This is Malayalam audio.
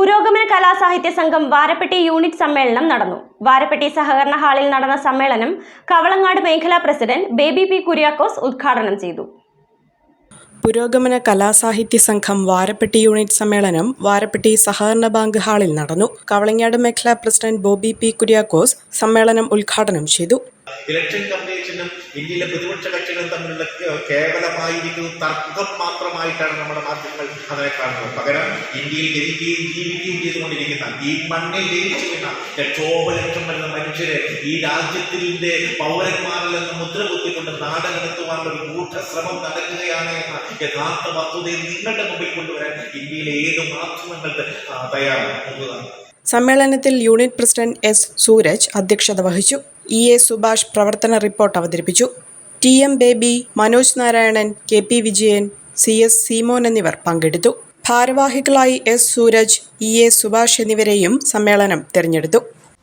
പുരോഗമന കലാസാഹിത്യ സംഘം വാരപ്പെട്ടി യൂണിറ്റ് സമ്മേളനം നടന്നു. വാരപ്പെട്ടി സഹകരണ ഹാളിൽ നടന്ന സമ്മേളനം കവളങ്ങാട് മേഖലാ പ്രസിഡന്റ് ബേബി പി കുര്യാക്കോസ് ഉദ്ഘാടനം ചെയ്തു. പുരോഗമന കലാസാഹിത്യ സംഘം വാരപ്പെട്ടി യൂണിറ്റ് സമ്മേളനം വാരപ്പെട്ടി സഹകരണ ബാങ്ക് ഹാളിൽ നടന്നു. കവളങ്ങാട് മേഖലാ പ്രസിഡന്റ് ബോബി പി കുര്യാക്കോസ് സമ്മേളനം ഉദ്ഘാടനം ചെയ്തു. ഇലക്ഷൻ കമ്മീഷനും ഇന്ത്യയിലെ പ്രതിപക്ഷ കക്ഷികളും തമ്മിലുള്ള കേവലമായിരിക്കുന്ന തർക്കം മാത്രമായിട്ടാണ് നമ്മുടെ മാധ്യമങ്ങൾ അതിനെ കാണുന്നത്. പകരം ഇന്ത്യയിൽ ജനിക്കുകയും ജീവിക്കുകയും ചെയ്തുകൊണ്ടിരിക്കുന്ന ഈ മണ്ണിൽ ജനിച്ചു വീണ ലക്ഷോപലക്ഷം വരുന്ന മനുഷ്യരെ ഈ രാജ്യത്തിന്റെ പൗരന്മാരിൽ നിന്ന് മുദ്ര കുത്തിക്കൊണ്ട് നാടകെടുത്തുവാനുള്ള ഒരു ഗൂഢശ്രമം നടക്കുകയാണ് എന്ന യഥാർത്ഥ വസ്തുതയെ നിങ്ങളുടെ മുമ്പിൽ കൊണ്ടുവരാൻ ഇന്ത്യയിലെ ഏത് മാധ്യമങ്ങൾക്ക് തയ്യാറാണ് സമ്മേളനത്തിൽ യൂണിറ്റ് പ്രസിഡന്റ് എസ് സൂരജ് അധ്യക്ഷത വഹിച്ചു. ഇ എ സുഭാഷ് പ്രവർത്തന റിപ്പോർട്ട് അവതരിപ്പിച്ചു. T M Baby Manoj Narayanan K P Vijayan C S Seemon എന്നിവർ പങ്കെടുത്തു. ഭാരവാഹികളായി S Suraj E A Subhash എന്നിവരെയും സമ്മേളനം തിരഞ്ഞെടുത്തു.